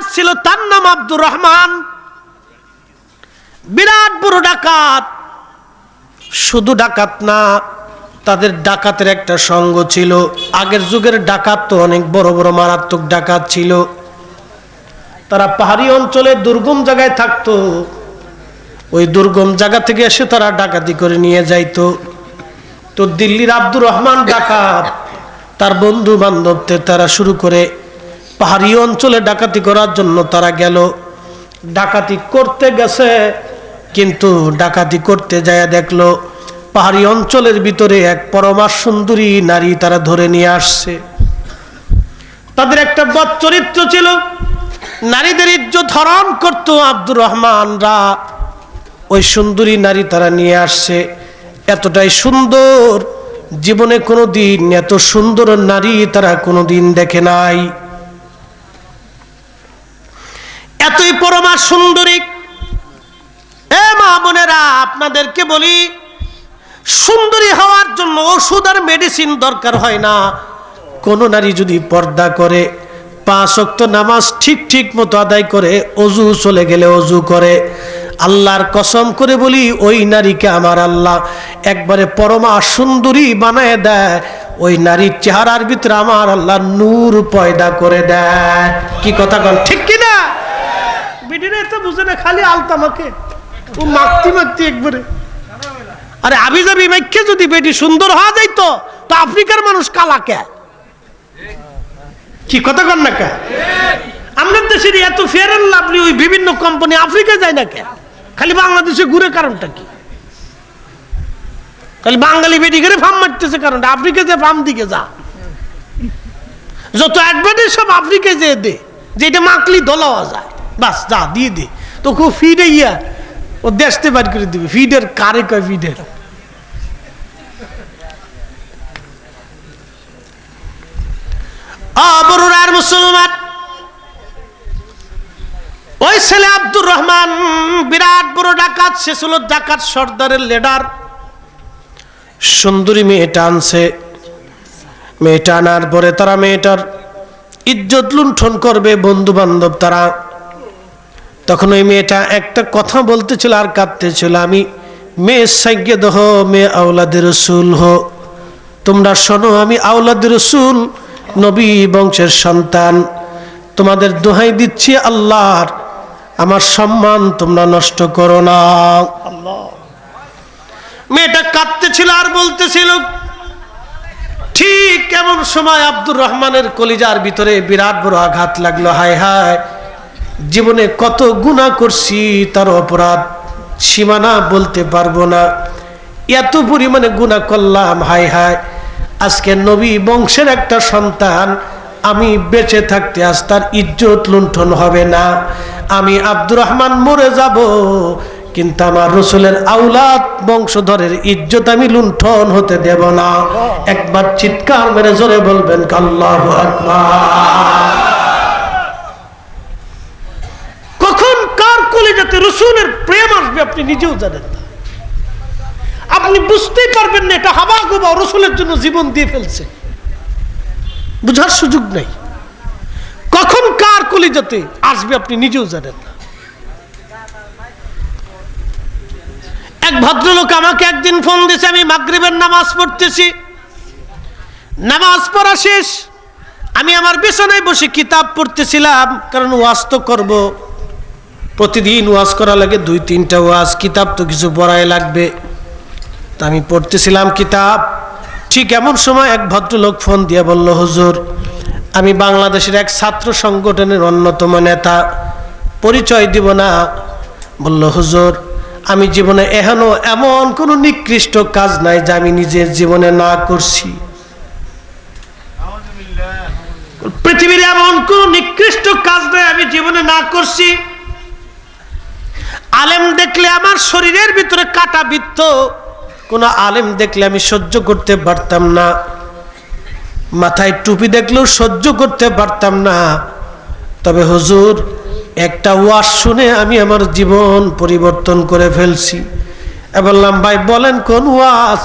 ডাকাত ছিল, তার নাম আব্দুর রহমান। বিরাট বড় ডাকাত। শুধু ডাকাত না, তাদের ডাকাতের একটা সঙ্গ ছিল। আগের যুগের ডাকাত তো অনেক বড় বড় মারাত্মক ডাকাত ছিল। তারা পাহাড়ি অঞ্চলে দুর্গম জায়গায় থাকতো। ওই দুর্গম জায়গা থেকে এসে তারা ডাকাতি করে নিয়ে যাইতো। তো দিল্লির আব্দুর রহমান ডাকাত, তার বন্ধু বান্ধবদের তারা শুরু করে পাহাড়ি অঞ্চলে ডাকাতি করার জন্য তারা গেল। ডাকাতি করতে গেছে, কিন্তু ডাকাতি করতে যায় দেখল, পাহাড়ি অঞ্চলের ভিতরে এক পরমা সুন্দরী নারী তারা ধরে নিয়ে আসছে। তাদের একটা বদ চরিত্র ছিল, নারীদের ইজ্জত হরণ করতো আব্দুর রহমানরা। ওই সুন্দরী নারী তারা নিয়ে আসছে, এতটাই সুন্দর, জীবনে কোনো দিন এত সুন্দর নারী তারা কোনো দিন দেখে নাই। এতই পরমা সুন্দরী। এ মা বোনেরা, আপনাদেরকে বলি, সুন্দরী হওয়ার জন্য ওষুধ আর মেডিসিন দরকার হয় না। কোনো নারী যদি পর্দা করে পাঁচ অক্ত নামাজ ঠিক ঠিক মতো আদায় করে, অজু চলে গেলে অজু করে, আল্লাহর কসম করে বলি, ওই নারীকে আমার আল্লাহ একবারে পরমা সুন্দরী বানায় দেয়। ওই নারীর চেহারার ভিতরে আমার আল্লাহ নূর পয়দা করে দেয়। কি কথা কন ঠিক কি বুঝে না খালি আলতামাকে ও মাখতি মাখতি একবারে। আরে আবি যাবি মাইকে যদি বেটি সুন্দর হওয়া যাইতো, তো আফ্রিকার মানুষ কালা কে? কি কথা কন না কে? আমাদের দেশের এত ফেয়ার অ্যান্ড লাভলি ওই বিভিন্ন কোম্পানি আফ্রিকা যায় না কে? খালি বাংলাদেশে ঘুরে কারণটা কি? খালি বাঙালি বেটি করে ফার্ম মারতেছে কারণটা আফ্রিকা যে ফার্ম দিকে যা। যত অ্যাডভার্টাইজ সব আফ্রিকায় যেয়ে দে, যেটা মাকলি দলাওয়া যায়। বাস, যা, দিয়ে দে। তো খুব ফিডে ইয়া ও দেশতে বার করে দিবে। ফিডের কারে কয় ফিডের অবরুরার মুসলমান, ওই ছেলে আব্দুর রহমান বিরাট বড় ডাকাত, সে ছিল ডাকাত সর্দারের লিডার সুন্দরী মেয়েটা আনছে। মেয়েটা আনার পরে তারা মেয়েটার ইজ্জত লুণ্ঠন করবে বন্ধু বান্ধব তারা তখন ওই মেয়েটা একটা কথা বলতেছিল আর কাঁদতেছিল, আমি মেয়ে সাইকে দহ মেয়ে আওলাদের রসুল হো তোমরা শোনো, আমি আওলাদের রসুল, নবী বংশের সন্তান। তোমাদের দোহাই দিচ্ছি আল্লাহর। আমার সম্মান তোমরা নষ্ট করো না। মেয়েটা কাঁদতেছিল আর বলতেছিল, ঠিক এমন সময় আব্দুর রহমানের কলিজার ভিতরে বিরাট বড় আঘাত লাগল, হায় হায়। জীবনে কত গুণা করছি তার অপরাধ সীমানা বলতে পারব না। এত পরিমাণে গুণা করলাম, হায় হায়। আজকে নবী বংশের একটা সন্তান, আমি বেঁচে থাকতে আজ তার ইজ্জত লুণ্ঠন হবে না। আমি আব্দুর রহমান মরে যাব, কিন্তু আমার রসুলের আউলাদ বংশধরের ইজ্জত আমি লুণ্ঠন হতে দেব না। একবার চিৎকার মেরে জোরে বলবেন কাল্লাহ আকবার কখন কার রসুলের প্রেম আসবে, আপনি নিজেও জানেন না। আপনি বুঝতেই পারবেন না, এটা হাবা রসুলের জন্য জীবন দিয়ে ফেলছে। বুঝার সুযোগ কখন কার কলিজাতে আসবে, আপনি নিজেও জানেন না। এক ভদ্রলোক আমাকে একদিন ফোন দিয়েছে, আমি মাগরিবের নামাজ পড়তেছি। নামাজ পড়া শেষ। আমি আমার বিছানায় বসে কিতাব পড়তেছিলাম, কারণ ওয়াস্ত করব। প্রতিদিন ওয়াজ করা লাগে, দুই, তিনটা ওয়াজ, কিতাব তো কিছু পড়াই লাগবে। তা আমি পড়তেছিলাম কিতাব। ঠিক এমন সময় এক ভদ্রলোক ফোন দিয়ে বলল, হুজুর, আমি বাংলাদেশের এক ছাত্র সংগঠনের অন্যতম নেতা। পরিচয় দিব না? বলল, হুজুর, আমি জীবনে এখনও এমন কোনো নিকৃষ্ট কাজ নাই যা আমি নিজের জীবনে না করছি। পৃথিবীর এমন কোন নিকৃষ্ট কাজ নাই আমি জীবনে না করছি। আলেম দেখলে আমার শরীরের ভিতরে কাটা বৃত্ত। কোন আলেম দেখলে আমি সহ্য করতে পারতাম না। মাথায় টুপি দেখলেও সহ্য করতে পারতাম না। তবে হুজুর, একটা ওয়াজ শুনে আমি আমার জীবন পরিবর্তন করে ফেলছি। বললাম, ভাই, বলেন কোন ওয়াজ?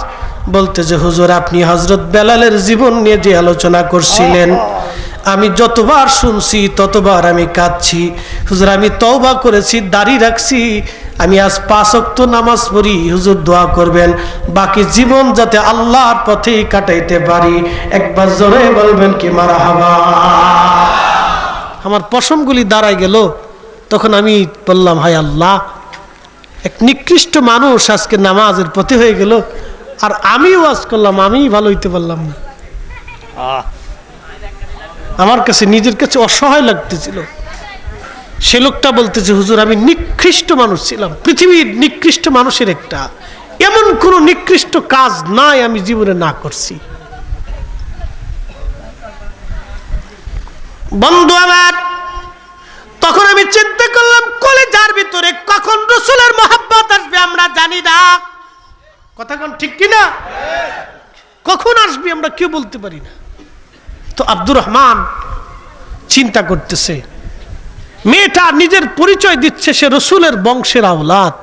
বলতে যে, হুজুর, আপনি হজরত বেলালের জীবন নিয়ে যে আলোচনা করছিলেন আমি যতবার শুনছি, ততবার আমি কাঁদছি। হুজুর, আমি তওবা করেছি, দাড়ি রাখছি। আমি আজ পাঁচ অক্ত নামাজ পড়ি, হুজুর দোয়া করবেন। বাকি জীবন যাতে আল্লাহর পথেই কাটাইতে পারি। একবার জোরে বলবেন কি মারা হাবা আমার পশমগুলি দাঁড়ায় গেল। তখন আমি বললাম, হায় আল্লাহ, এক নিকৃষ্ট মানুষ আজকে নামাজের পথে হয়ে গেল। আর আমিও আজ করলাম, আমিই ভালো হইতে পারলাম না। আমার কাছে নিজের কাছে অসহায় লাগতেছিল। সে লোকটা বলতেছে, হুজুর, আমি নিকৃষ্ট মানুষ ছিলাম। পৃথিবীর নিকৃষ্ট মানুষের একটা। এমন কোনো নিকৃষ্ট কাজ নাই আমি জীবনে না করছি। বন্ধু আমার, তখন আমি চিন্তা করলাম, কলেজার ভিতরে কখন রসুলের মহাব্বত আসবে আমরা জানি না। কথা কোন ঠিক কিনা? কখন আসবে আমরা কেউ বলতে পারি না। তো আব্দুর রহমান চিন্তা করতেছে। মেয়েটা নিজের পরিচয় দিচ্ছে সে রসুলের বংশের আওলাদ।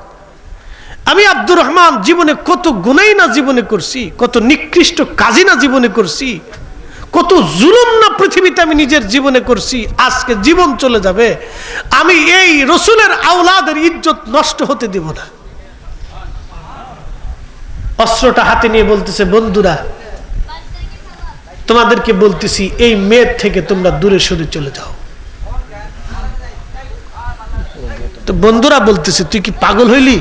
আমি আব্দুর রহমান জীবনে কত গুণাই না জীবনে করছি, কত নিকৃষ্ট কাজই না জীবনে করছি, কত জুলুম না পৃথিবীতে আমি নিজের জীবনে করছি, আজকে জীবন চলে যাবে। আমি এই রসুলের আওলাদের ইজ্জত নষ্ট হতে দিব না। অস্ত্রটা হাতে নিয়ে বলতেছে, বন্ধুরা তোমাদেরকে বলতেছি, এই মেয়ের থেকে তোমরা দূরে সরে চলে যাও। তো বন্ধুরা বলতেছে, তুই কি পাগল হইলি?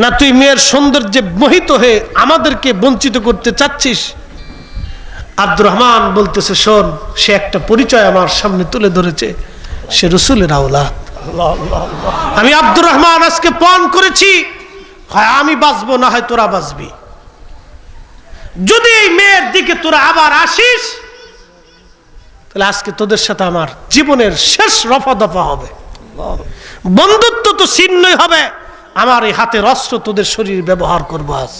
না তুই মেয়ের সৌন্দর্যে মোহিত হয়ে আমাদেরকে বঞ্চিত করতে চাচ্ছিস? আব্দুর রহমান বলতেছে, শোন, সে একটা পরিচয় আমার সামনে তুলে ধরেছে। সে রসুলের আওলাদ। আমি আব্দুর রহমান আজকে পণ করেছি। হয় আমি বাঁচবো, না হয় তোরা বাঁচবি। যদি এই মেয়ের দিকে তোরা আবার আসিস, তাহলে আজকে তোদের সাথে আমার জীবনের শেষ রফা দফা হবে। বন্ধুত্ব তো ছিন্নই হবে। আমার এই হাতের অস্ত্র তোদের শরীর ব্যবহার করব আজ।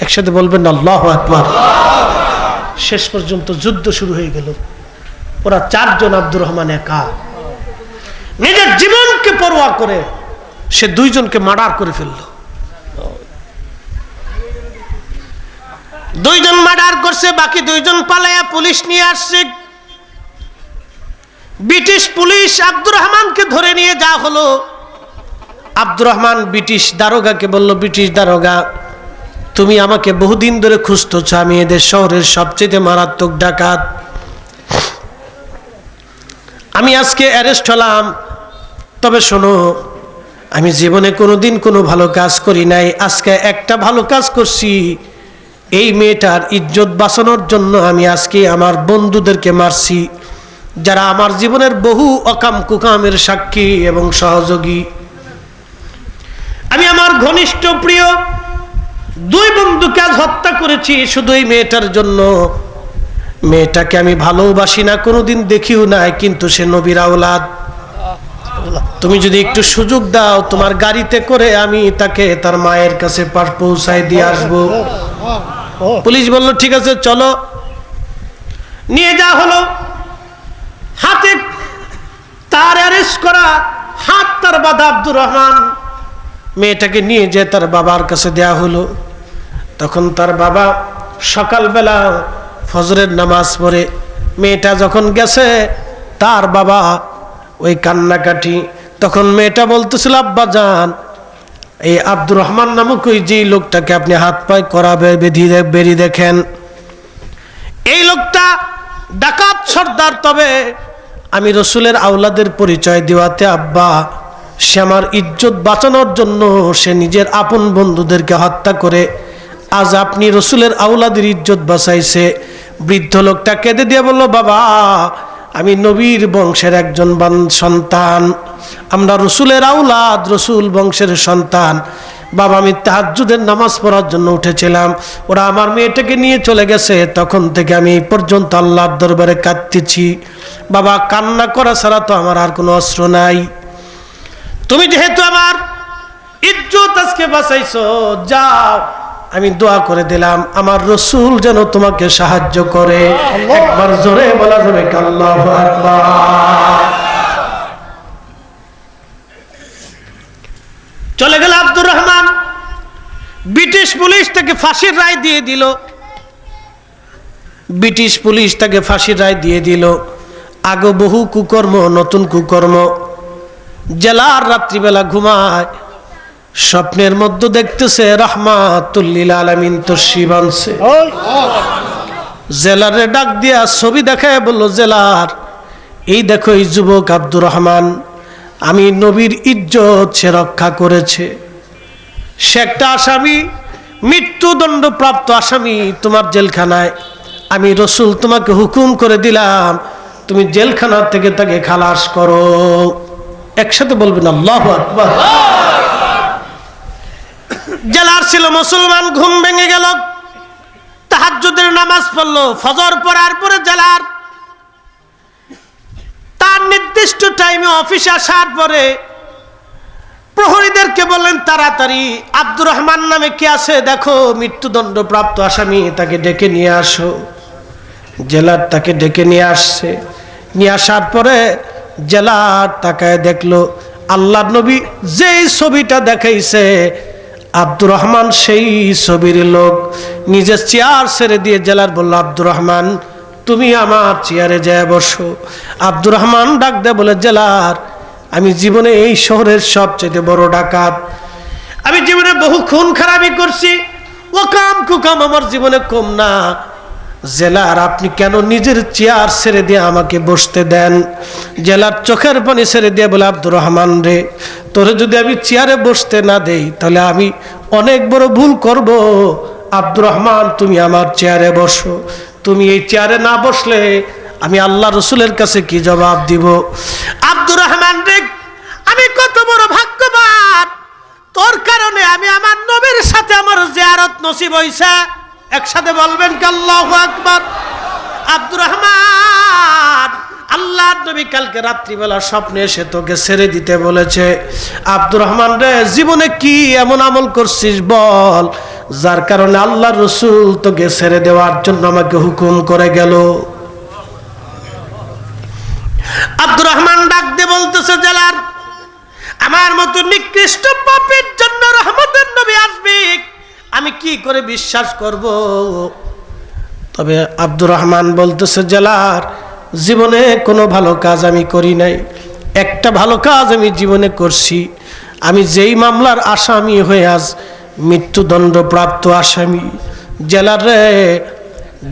একসাথে বলবেন, আল্লাহ আকবার। শেষ পর্যন্ত যুদ্ধ শুরু হয়ে গেল। ওরা চারজন আব্দুর রহমান একা। নিজের জীবনকে পরোয়া করে সে দুইজনকে মার্ডার করে ফেলল। দুইজন মার্ডার করছে, বাকি দুইজন পালাইয়া পুলিশ নিয়ে আসছে। ব্রিটিশ পুলিশ আব্দুর রহমানকে ধরে নিয়ে যা হলো। আব্দুর রহমান ব্রিটিশ দারোগাকে বলল, ব্রিটিশ দারোগা, তুমি আমাকে বহুদিন ধরে খুঁজতেছ, আমি এদের শহরের সবচেয়ে মারাত্মক ডাকাত। আমি আজকে অ্যারেস্ট হলাম। তবে শোনো, আমি জীবনে কোনো দিন কোনো ভালো কাজ করি নাই, আজকে একটা ভালো কাজ করছি। এই মেয়েটার ইজ্জত বাঁচানোর জন্য আমি আজকে আমার বন্ধুদেরকে মারছি, যারা আমার জীবনের বহু অকাম কুকামের সাক্ষী এবং সহযোগী। আমি আমার ঘনিষ্ঠ প্রিয় দুই বন্ধুকে আজ হত্যা করেছি শুধু এই মেয়েটার জন্য। মেয়েটাকে আমি ভালোবাসি না, কোনোদিন দেখিও নাই, কিন্তু সে নবীর আওলাদ। তুমি যদি একটু সুযোগ দাও, তোমার গাড়িতে করে আমি তাকে তার মায়ের কাছে পৌঁছায় দিয়ে আসব। পুলিশ বলল, ঠিক আছে, চলো। নিয়ে যা হলো। হাতে তার অ্যারেস্ট করা হাত তার বাধা আব্দুর রহমান। মেয়েটাকে নিয়ে যে তার বাবার কাছে দেয়া হলো। তখন তার বাবা সকালবেলা ফজরের নামাজ পড়ে। মেয়েটা যখন গেছে, তার বাবা ওই কান্নাকাটি। তখন মেয়েটা বলতেছিল, আব্বা, যান। এই আব্দুর রহমান নামক ওই যে লোকটাকে আপনি হাত পায়ে করাবে বেঁধি বেরিয়ে দেখেন। এই লোকটা ডাকাত সর্দার, তবে আমি রসুলের আওলাদের পরিচয় দেওয়াতে আব্বা, সে আমার ইজ্জত বাঁচানোর জন্য সে নিজের আপন বন্ধুদেরকে হত্যা করে, আজ আপনি রসুলের আওলাদের ইজ্জত বাঁচাইছে। বৃদ্ধ লোকটা কেঁদে দিয়ে বলল, বাবা আমি নবীর বংশের একজন সন্তান। আমরা রসুলের আউলাদ রসুল বংশের সন্তান। বাবা, আমি তাহাজ্জুদের নামাজ পড়ার জন্য উঠেছিলাম। ওরা আমার মেয়েটাকে নিয়ে চলে গেছে। তখন থেকে আমি এই পর্যন্ত আল্লাহর দরবারে কাঁদতেছি। বাবা, কান্না করা ছাড়া তো আমার আর কোনো অস্ত্র নাই। তুমি যেহেতু আমার ইজ্জত আজকে বাঁচাইছো, যাও। আমি দোয়া করে দিলাম আমার রসুল যেন তোমাকে সাহায্য করে। একবার জোরে বলা যাবে চলে গেল আব্দুর রহমান। ব্রিটিশ পুলিশ তাকে ফাঁসির রায় দিয়ে দিল। ব্রিটিশ পুলিশ তাকে ফাঁসির রায় দিয়ে দিল। আগে বহু কুকর্ম নতুন কুকর্ম। জেলার রাত্রিবেলা ঘুমায়। স্বপ্নের মধ্যে দেখতেছে রহমাতুল্লিল আলমিন তো শিবানছে জেলারে ডাক দিয়া ছবি দেখায় বলল জেলার এই দেখো এই যুবক আব্দুর রহমান আমি নবীর ইজ্জত সে রক্ষা করেছে। সে একটা আসামি মৃত্যুদণ্ড প্রাপ্ত আসামি তোমার জেলখানায়। আমি রসুল তোমাকে হুকুম করে দিলাম তুমি জেলখানা থেকে তাকে খালাস করো। একসাথে বলবেন আল্লাহ আকবার। জেলার ছিল মুসলমান, ঘুম ভেঙে গেল। তাহাজ্জুদের নামাজ পড়ল, ফজর পড়ার পরে জেলার। তার নির্দিষ্ট টাইমে অফিসে আসার পরে প্রহরীদেরকে বললেন, তাড়াতাড়ি, আব্দুর রহমান নামে কে আছে? দেখো মৃত্যুদণ্ড প্রাপ্ত আসামি, তাকে ডেকে নিয়ে আসো। জেলার তাকে ডেকে নিয়ে আসছে। নিয়ে আসার পরে জেলার তাকায় দেখল আল্লাহ নবী যেই ছবিটা দেখাইছে আব্দুর রহমান সেই ছবির লোক। নিজের চেয়ার ছেড়ে দিয়ে জেলার বলল, আব্দুর রহমান, তুমি আমার চেয়ারে যায় বসো। আব্দুর রহমান ডাক দে বলে, জেলার, আমি জীবনে এই শহরের সবচেয়ে বড় ডাকাত। আমি জীবনে বহু খুন খারাপি করছি। ও কাম কুকাম আমার জীবনে কম না। জেলার আপনি কেন নিজের চেয়ার ছেড়ে দিয়ে আমাকে বসতে দেন? জেলার চোখের পানি ছেড়ে দিয়ে বলে, আব্দুর রহমান রে, তোরে যদি আমি চেয়ারে বসতে না দেই, তাহলে আমি অনেক বড় ভুল করব। আব্দুর রহমান, তুমি আমার চেয়ারে বসো। তুমি এই চেয়ারে না বসলে আমি আল্লাহ রসুলের কাছে কি জবাব দিব? আব্দুর রহমান রে, আমি কত বড় ভাগ্যবান। তোর কারণে আমি আমার নবীর সাথে আমার জিয়ারত নসিব হইছে। একসাথে বলবেন আল্লাহু আকবার? আব্দুর রহমান আল্লাহ নবী কালকে রাত্রিবেলা স্বপ্নে এসে তোকে ছেড়ে দিতে বলেছে। আব্দুর রহমান রে, জীবনে কি এমন আমল করছিস বল? যার কারণে আল্লাহ রসুল তোকে ছেড়ে দেওয়ার জন্য আমাকে হুকুম করে গেল। আব্দুর রহমান ডাক দিয়ে বলতেছে জেলার আমার মতো নিকৃষ্ট পাপের জন্য রহমতের নবী আসবে। আমি কি করে বিশ্বাস করব? তবে আব্দুর রহমান বলতেছে, জেলার জীবনে কোনো ভালো কাজ আমি করি নাই। একটা ভালো কাজ আমি জীবনে করছি। আমি যেই মামলার আসামি হয়ে আজ মৃত্যুদণ্ডপ্রাপ্ত আসামি। জেলার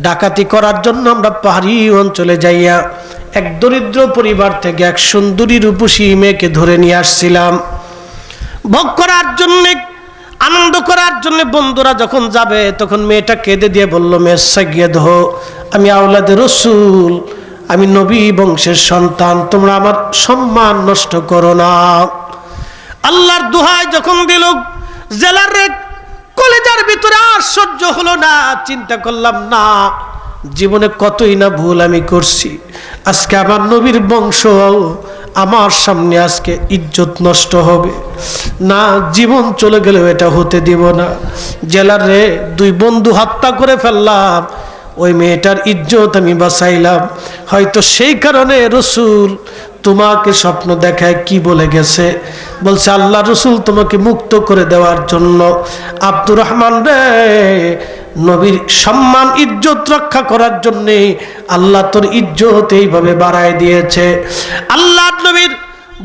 ডাকাতি করার জন্য আমরা পাহাড়ি অঞ্চলে যাইয়া এক দরিদ্র পরিবার থেকে এক সুন্দরী রূপসী মেয়েকে ধরে নিয়ে আসছিলাম। ভোগ করার জন্যে আনন্দ করার জন্য বন্ধুরা যখন যাবে, তখন মেয়েটা কেঁদে দিয়ে বলল মেয়েসা গিয়ে ধো। আমি আওলাদের রসুল, আমি নবী বংশের সন্তান, তোমরা আমার সম্মান নষ্ট করো না। আল্লাহর দুহায় যখন দিল, জেলার কলেজার ভিতরে আশ্চর্য হলো না, চিন্তা করলাম, না, জীবনে কতই না ভুল আমি করছি। আজকে আমার নবীর বংশ আমার সামনে আজকে ইজ্জত নষ্ট হবে। না, জীবন চলে গেলেও এটা হতে দিব না। জেলার রে, দুই বন্ধু হত্যা করে ফেললাম। ওই মেয়েটার ইজ্জত আমি বাঁচাইলাম। হয়তো সেই কারণে রসুল তোমাকে স্বপ্ন দেখায় কি বলে গেছে। বলছে, আল্লাহ রসুল তোমাকে মুক্ত করে দেওয়ার জন্য আব্দুর রহমান রে, নবীর সম্মান, ইজ্জত রক্ষা করার জন্যে আল্লাহ তোর ইজ্জত এইভাবে বাড়ায় দিয়েছে। আল্লাহ নবীর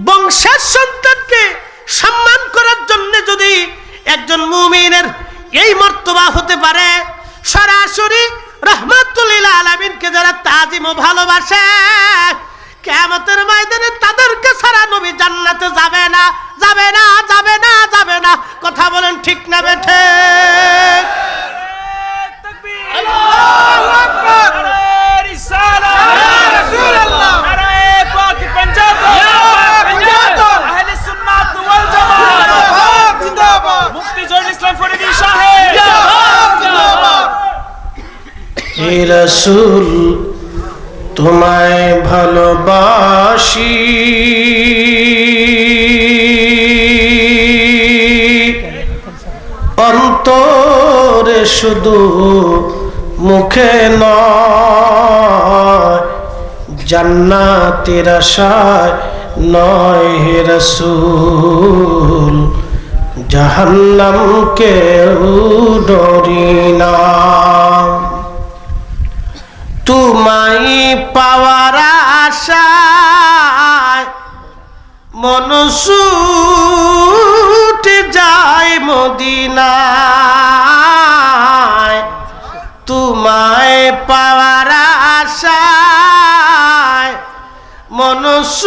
বংশের সন্তানকে সম্মান করার জন্য যদি একজন মুমিনের এই মর্তবা হতে পারে, সরাসরি রহমতুল্লিল আলমিনকে যারা তাজিম ও ভালোবাসে কেমতের ময়দানে তাদেরকে সারা নবী জান্নাতে যাবে না যাবে না যাবে না যাবে না। কথা বলেন ঠিক না বেঠে? রসুল, তোমায় ভালোবাসি। অন্তরে শুধু মুখে নয়, জান্নাতের আশায় নয় হে রসুল, জাহান্নামকে ডরি না। তোমায় পাওয়ার আশায় মনসুটে যায় মদিনায়। তোমায় পাওয়ার আশা মনসুটে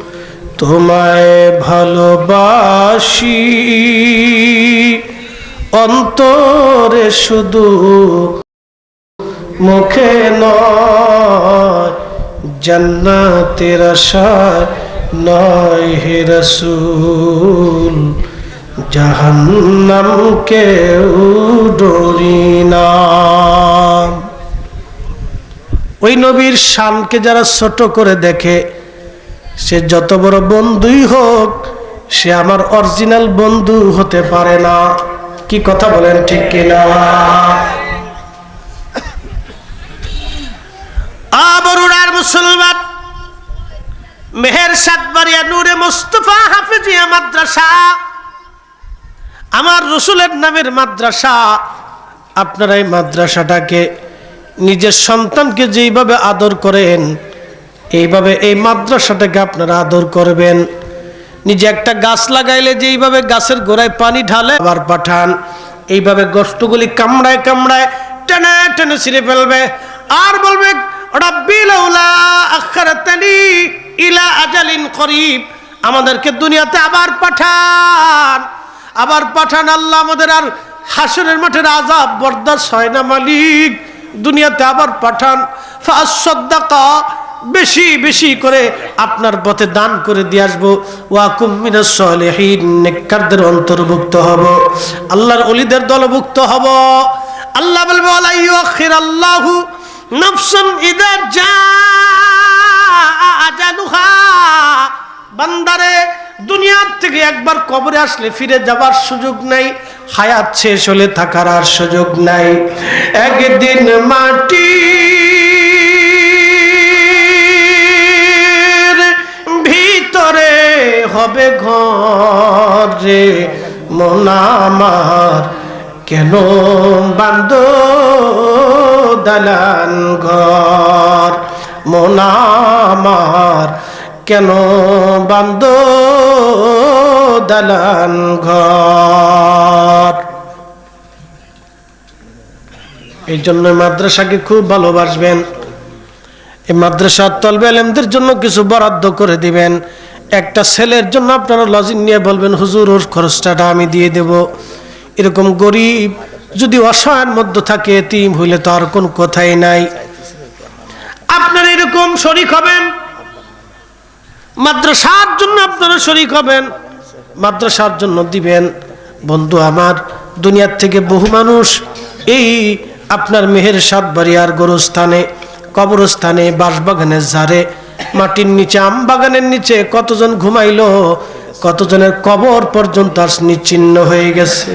তোমায় ভালোবাসি। অন্তরে শুধু মুখে নয়, জান্নাতের আশায় নয় হে রসুল। জাহান্নামকে ডরি না। ওই নবীর শানকে যারা ছোট করে দেখে সে যত বড় বন্ধুই হোক, সে আমার অরিজিনাল বন্ধু হতে পারে না। কি কথা বলেন ঠিক কিনা? আবরুণার মুসলমান মেহের সাতবাড়িয়া নূরে মুস্তফা হাফিজিয়া মাদ্রাসা, আমার রসুলের নামের মাদ্রাসা, আপনারা এই মাদ্রাসাটাকে নিজের সন্তানকে যেইভাবে আদর করেন এইভাবে এই মাদ্রাসাটাকে আপনারা আদর করবেন। নিজে একটা গাছ লাগাইলে যে এইভাবে গাছের গোড়ায় পানি ঢালে আবার পাঠান। এইভাবে গোষ্ঠগুলি কামড়ায় কামড়ায় টেনে টেনে ছিঁড়ে ফেলবে। আর বলবে ইলা আজালিন করিব। আমাদেরকে দুনিয়াতে আবার পাঠান। আবার পাঠান, আল্লাহ আমাদের আর হাসনের মাঠের আজাব বরদাস হয় না মালিক। দুনিয়াতে আবার পাঠান ফাঁসদ্দাকা বেশি বেশি করে আপনার পথে দান করে দিয়ে আসব। ওয়াকুম মিনাস নেককারদের অন্তর্ভুক্ত হব। আল্লাহর অলিদের দলভুক্ত হব। আল্লাহ বলবে ইউআখির আল্লাহু নাফসান ইদা জা আজালুহা। বান্দারে, দুনিয়ার থেকে একবার কবরে আসলে ফিরে যাবার সুযোগ নাই, হায়াত শেষ হলে থাকার আর সুযোগ নাই। একদিন মাটি রে মন আমার কেন বান্দ দালান ঘর? মন আমার কেন বান্দ দালান ঘর? এই জন্য মাদ্রাসাকে খুব ভালোবাসবেন। এই মাদ্রাসার তলবে আলেমদের জন্য কিছু বরাদ্দ করে দিবেন। একটা ছেলের জন্য আপনারা লজিং নিয়ে বলবেন, হুজুর, ওর খরচটা আমি দিয়ে দেব। এরকম গরিব, যদি অসহায়ের মধ্যে থাকে, এতিম হইলে তো আর কোনো কথাই নাই। আপনারা এরকম শরিক হবেন? মাদ্রাসার জন্য আপনারা শরিক হবেন? মাদ্রাসার জন্য দিবেন। বন্ধু আমার, দুনিয়ার থেকে বহু মানুষ এই আপনার মেহের সাতবাড়ি আর গোরস্থানে, কবরস্থানে বাঁশবাগানের ঝাড়ে মাটির নিচে আম বাগানের নিচে কতজন ঘুমাইলো কতজনের কবর পর্যন্ত আস নিচ্ছিন্ন হয়ে গেছে।